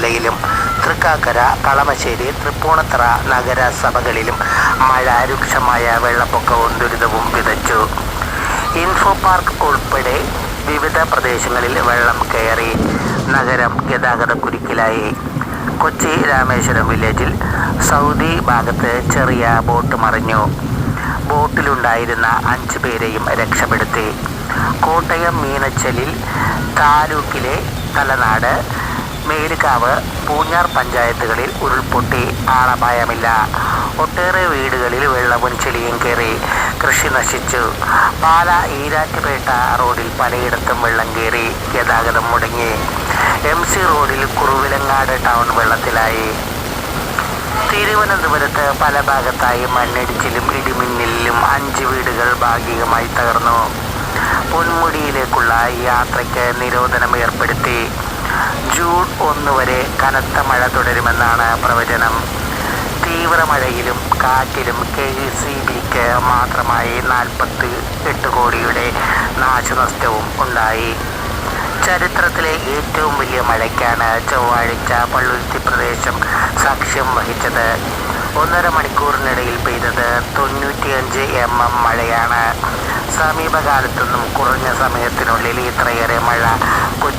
വർക്കലയിലും തൃക്കാക്കര കളമശ്ശേരി തൃപ്പൂണിത്തറ നഗരസഭകളിലും മഴ രൂക്ഷമായ വെള്ളപ്പൊക്കവും ദുരിതവും വിതച്ചു. ഇൻഫോ പാർക്ക് ഉൾപ്പെടെ വിവിധ പ്രദേശങ്ങളിൽ വെള്ളം കയറി നഗരം ഗതാഗത കുരുക്കിലായി. കൊച്ചി രാമേശ്വരം വില്ലേജിൽ സൗദി ഭാഗത്ത് ചെറിയ ബോട്ട് മറിഞ്ഞു. ബോട്ടിലുണ്ടായിരുന്ന അഞ്ചു പേരെയും രക്ഷപ്പെടുത്തി. കോട്ടയം മീനച്ചലിൽ താലൂക്കിലെ തലനാട് മേലുകാവ് പൂഞ്ഞാർ പഞ്ചായത്തുകളിൽ ഉരുൾപൊട്ടി ആളപായമില്ല. ഒട്ടേറെ വീടുകളിൽ വെള്ളവും ചെളിയും കയറി കൃഷി നശിച്ചു. പാല ഈരാറ്റുപേട്ട റോഡിൽ പലയിടത്തും വെള്ളം കയറി ഗതാഗതം മുടങ്ങി. എം സി റോഡിൽ കുറുവിലങ്ങാട് ടൗൺ വെള്ളത്തിലായി. തിരുവനന്തപുരത്ത് പല ഭാഗത്തായി മണ്ണിടിച്ചിലും ഇടിമിന്നലിലും അഞ്ച് വീടുകൾ ഭാഗികമായി തകർന്നു. പൊന്മുടിയിലേക്കുള്ള യാത്രയ്ക്ക് നിരോധനം ഏർപ്പെടുത്തി. ജൂൺ ഒന്ന് വരെ കനത്ത മഴ തുടരുമെന്നാണ് പ്രവചനം. തീവ്രമഴയിലും കാറ്റിലും കെ സി ബിക്ക് മാത്രമായി നാൽപ്പത്തി എട്ട് കോടിയുടെ നാശനഷ്ടവും ഉണ്ടായി. ചരിത്രത്തിലെ ഏറ്റവും വലിയ മഴയ്ക്കാണ് ചൊവ്വാഴ്ച പള്ളുരുത്തി പ്രദേശം സാക്ഷ്യം വഹിച്ചത്. ഒന്നര മണിക്കൂറിനിടയിൽ പെയ്തത് തൊണ്ണൂറ്റിയഞ്ച് എം എം മഴയാണ്. സമീപകാലത്തൊന്നും കുറഞ്ഞ സമയത്തിനുള്ളിൽ ഇത്രയേറെ മഴ കൊച്ചി